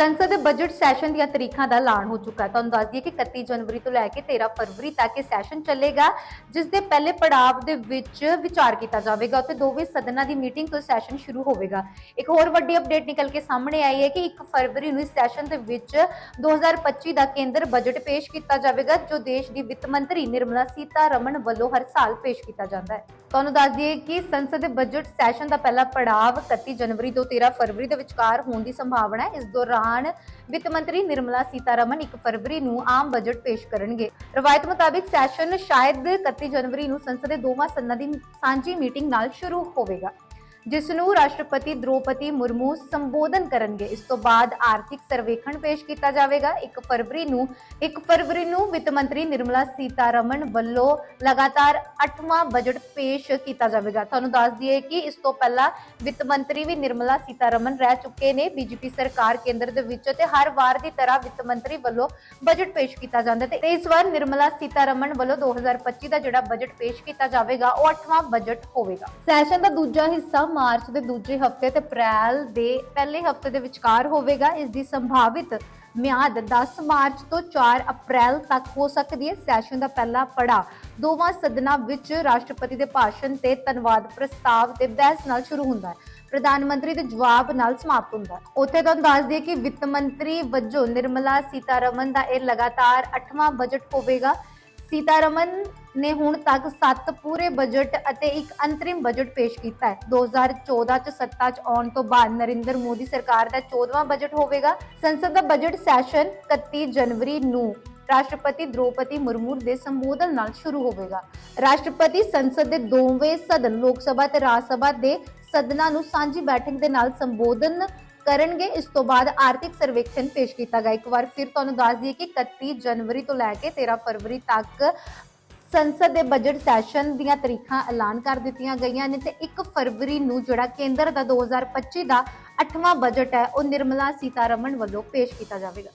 ਸੰਸਦ ਦੇ budget session ਦੀਆਂ ਤਰੀਕਾਂ ਦਾ ਐਲਾਨ ਹੋ ਚੁੱਕਾ ਹੈ। ਤੁਹਾਨੂੰ ਦੱਸ ਦਈਏ ਕਿ 31 ਜਨਵਰੀ ਤੋਂ ਲੈ ਕੇ 13 ਫਰਵਰੀ ਤੱਕ ਇਹ ਸੈਸ਼ਨ ਚੱਲੇਗਾ, ਜਿਸ ਦੇ ਪਹਿਲੇ ਪੜਾਅ ਦੇ ਵਿੱਚ ਵਿਚਾਰ ਕੀਤਾ ਜਾਵੇਗਾ। ਉੱਥੇ ਦੋਵੇਂ ਸਦਨਾਂ ਦੀ ਮੀਟਿੰਗ ਤੋਂ ਸੈਸ਼ਨ ਸ਼ੁਰੂ ਹੋਵੇਗਾ। ਇੱਕ ਹੋਰ ਵੱਡੀ ਅਪਡੇਟ ਨਿਕਲ ਕੇ ਸਾਹਮਣੇ ਆਈ ਹੈ ਕਿ 1 ਫਰਵਰੀ ਨੂੰ ਇਸ ਸੈਸ਼ਨ ਦੇ ਵਿੱਚ 2025 ਦਾ ਕੇਂਦਰ ਬਜਟ ਪੇਸ਼ ਕੀਤਾ ਜਾਵੇਗਾ, ਜੋ ਦੇਸ਼ ਦੀ ਵਿੱਤ ਮੰਤਰੀ ਨਿਰਮਲਾ ਸੀਤਾਰਮਨ ਵੱਲੋਂ ਹਰ ਸਾਲ ਪੇਸ਼ ਕੀਤਾ ਜਾਂਦਾ ਹੈ। ਤੁਹਾਨੂੰ ਦੱਸ ਦਈਏ ਕਿ ਸੰਸਦ ਦੇ ਬਜਟ ਸੈਸ਼ਨ ਦਾ ਪਹਿਲਾ ਪੜਾਅ 31 ਜਨਵਰੀ ਤੋਂ 13 ਫਰਵਰੀ ਦੇ ਵਿਚਕਾਰ ਹੋਣ ਦੀ ਸੰਭਾਵਨਾ ਹੈ। ਇਸ ਦੌਰਾਨ ਵਿੱਤ ਮੰਤਰੀ ਨਿਰਮਲਾ ਸੀਤਾਰਮਨ 1 ਫਰਵਰੀ ਨੂੰ ਆਮ ਬਜਟ ਪੇਸ਼ ਕਰਨਗੇ। ਰਵਾਇਤ ਮੁਤਾਬਿਕ ਸੈਸ਼ਨ ਸ਼ਾਇਦ 31 ਜਨਵਰੀ ਨੂੰ ਸੰਸਦ ਦੇ ਦੋਵਾਂ ਸਦਨਾਂ ਦੀ ਸਾਂਝੀ ਮੀਟਿੰਗ ਨਾਲ ਸ਼ੁਰੂ ਹੋਵੇਗਾ। ਜਿਸ ਨੂੰ ਰਾਸ਼ਟਰਪਤੀ ਦ੍ਰੋਪਦੀ ਮੁਰਮੂ ਸੰਬੋਧਨ ਕਰਨਗੇ। ਇਸ ਤੋਂ ਬਾਅਦ ਆਰਥਿਕ ਸਰਵੇਖਣ ਪੇਸ਼ ਕੀਤਾ ਜਾਵੇਗਾ। 1 ਫਰਵਰੀ ਨੂੰ 1 ਫਰਵਰੀ ਨੂੰ ਵਿੱਤ ਮੰਤਰੀ ਨਿਰਮਲਾ ਸੀਤਾਰਮਨ ਵੱਲੋਂ ਲਗਾਤਾਰ 8ਵਾਂ ਬਜਟ ਪੇਸ਼ ਕੀਤਾ ਜਾਵੇਗਾ। ਤੁਹਾਨੂੰ ਦੱਸ ਦਈਏ ਕਿ ਇਸ ਤੋਂ ਪਹਿਲਾਂ ਵਿੱਤ ਮੰਤਰੀ ਵੀ ਨਿਰਮਲਾ ਸੀਤਾਰਮਨ ਰਹਿ ਚੁੱਕੇ ਨੇ। ਬੀਜੇਪੀ ਸਰਕਾਰ ਕੇਂਦਰ ਦੇ ਵਿੱਚ ਤੇ ਹਰ ਵਾਰ ਦੀ ਤਰ੍ਹਾਂ ਵਿੱਤ ਮੰਤਰੀ ਵੱਲੋਂ ਬਜਟ ਪੇਸ਼ ਕੀਤਾ ਜਾਂਦਾ ਤੇ ਇਸ ਵਾਰ ਨਿਰਮਲਾ ਸੀਤਾਰਮਨ ਵੱਲੋਂ 2025 ਦਾ ਜਿਹੜਾ ਬਜਟ ਪੇਸ਼ ਕੀਤਾ ਜਾਵੇਗਾ, ਉਹ 8ਵਾਂ ਬਜਟ ਹੋਵੇਗਾ। ਸੈਸ਼ਨ ਦਾ ਦੂਜਾ ਹਿੱਸਾ ਮਾਰਚ ਦੇ ਦੂਜੇ ਹਫ਼ਤੇ ਤੇ ਅਪ੍ਰੈਲ ਦੇ ਪਹਿਲੇ ਹਫ਼ਤੇ ਦੇ ਵਿਚਕਾਰ ਹੋਵੇਗਾ। ਇਸ ਦੀ ਸੰਭਾਵਿਤ ਮਿਆਦ 10 ਮਾਰਚ ਤੋਂ 4 ਅਪ੍ਰੈਲ ਤੱਕ ਹੋ ਸਕਦੀ ਹੈ। ਸੈਸ਼ਨ ਦਾ ਪਹਿਲਾ ਪੜਾ ਦੋਵਾਂ ਸਦਨਾਂ ਵਿੱਚ ਰਾਸ਼ਟਰਪਤੀ ਦੇ ਭਾਸ਼ਣ ਤੇ ਧੰਨਵਾਦ ਪ੍ਰਸਤਾਵ ਤੇ ਬਹਿਸ ਨਾਲ ਸ਼ੁਰੂ ਹੁੰਦਾ ਹੈ। ਪ੍ਰਧਾਨ ਮੰਤਰੀ ਦੇ ਜਵਾਬ ਨਾਲ ਸਮਾਪਤ ਹੁੰਦਾ ਹੈ। ਉੱਥੇ ਤੁਹਾਨੂੰ ਦੱਸ ਦਈਏ ਕਿ ਵਿੱਤ ਮੰਤਰੀ ਵਜੋਂ ਨਿਰਮਲਾ ਸੀਤਾਰਮਨ ਦਾ ਇਹ ਲਗਾਤਾਰ 8ਵਾਂ ਬਜਟ ਹੋਵੇਗਾ। ਸੀਤਾਰਮਨ ਨੇ ਹੁਣ ਤੱਕ 7 ਪੂਰੇ ਬਜਟ ਅਤੇ ਇੱਕ ਅੰਤਰਿਮ ਬਜਟ ਪੇਸ਼ ਕੀਤਾ ਹੈ। 2014 ਚ ਸੱਤਾ 'ਚ ਆਉਣ ਤੋਂ ਬਾਅਦ ਨਰਿੰਦਰ ਮੋਦੀ ਸਰਕਾਰ ਦਾ 14ਵਾਂ ਬਜਟ ਹੋਵੇਗਾ। ਸੰਸਦ ਦਾ ਬਜਟ ਸੈਸ਼ਨ 31 ਜਨਵਰੀ ਨੂੰ ਰਾਸ਼ਟਰਪਤੀ ਦ੍ਰੋਪਦੀ ਮੁਰਮੂ ਦੇ ਸੰਬੋਧਨ ਨਾਲ ਸ਼ੁਰੂ ਹੋਵੇਗਾ। ਰਾਸ਼ਟਰਪਤੀ ਸੰਸਦ ਦੇ ਦੋਵੇਂ ਸਦਨ ਲੋਕ ਸਭਾ ਤੇ ਰਾਜ ਸਭਾ ਦੇ ਸਦਨਾਂ ਨੂੰ ਸਾਂਝੀ ਬੈਠਕ ਦੇ ਨਾਲ ਸੰਬੋਧਨ ਕਰਨਗੇ। ਇਸ ਤੋਂ ਬਾਅਦ ਆਰਥਿਕ ਸਰਵੇਖਣ ਪੇਸ਼ ਕੀਤਾ ਗਿਆ। ਇੱਕ ਵਾਰ ਫਿਰ ਤੁਹਾਨੂੰ ਦੱਸ ਦਈਏ ਕਿ 31 ਜਨਵਰੀ ਤੋਂ ਲੈ ਕੇ 13 ਫਰਵਰੀ ਤੱਕ ਸੰਸਦ ਦੇ ਬਜਟ ਸੈਸ਼ਨ ਦੀਆਂ ਤਰੀਕਾਂ ਐਲਾਨ ਕਰ ਦਿੱਤੀਆਂ ਗਈਆਂ ਨੇ ਤੇ 1 ਫਰਵਰੀ ਨੂੰ ਜਿਹੜਾ ਕੇਂਦਰ ਦਾ 2025 ਦਾ 8ਵਾਂ ਬਜਟ ਹੈ, ਉਹ ਨਿਰਮਲਾ ਸੀਤਾਰਮਨ ਵੱਲੋਂ ਪੇਸ਼ ਕੀਤਾ ਜਾਵੇਗਾ।